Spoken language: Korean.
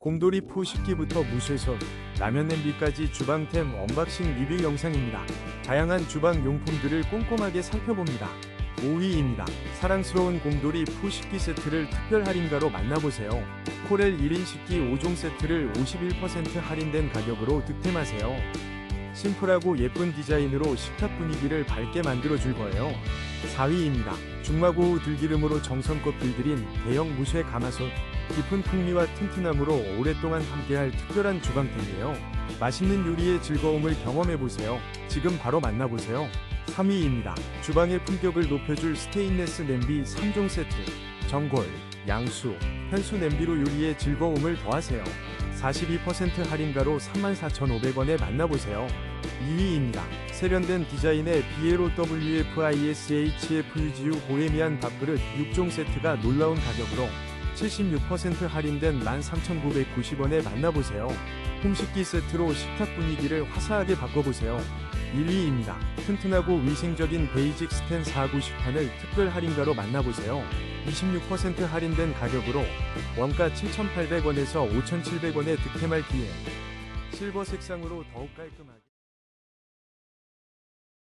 곰돌이 포 식기부터 무쇠솥, 라면 냄비까지 주방템 언박싱 리뷰 영상입니다. 다양한 주방 용품들을 꼼꼼하게 살펴봅니다. 5위입니다. 사랑스러운 곰돌이 푸 식기 세트를 특별 할인가로 만나보세요. 코렐 1인 식기 5종 세트를 51% 할인된 가격으로 득템하세요. 심플하고 예쁜 디자인으로 식탁 분위기를 밝게 만들어줄 거예요. 4위입니다. 중마고우 들기름으로 정성껏 불들인 대형 무쇠 가마솥. 깊은 풍미와 튼튼함으로 오랫동안 함께할 특별한 주방템이에요. 맛있는 요리의 즐거움을 경험해보세요. 지금 바로 만나보세요. 3위입니다. 주방의 품격을 높여줄 스테인레스 냄비 3종 세트. 전골, 양수, 현수 냄비로 요리의 즐거움을 더하세요. 42% 할인가로 34,500원에 만나보세요. 2위입니다. 세련된 디자인의 비에로 WFISHFUGU 보헤미안 밥그릇 6종 세트가 놀라운 가격으로 76% 할인된 13,990원에 만나보세요. 홈식기 세트로 식탁 분위기를 화사하게 바꿔보세요. 1위입니다. 튼튼하고 위생적인 베이직 스텐 490판을 특별 할인가로 만나보세요. 26% 할인된 가격으로 원가 7,800원에서 5,700원에 득템할 기회. 실버 색상으로 더욱 깔끔하게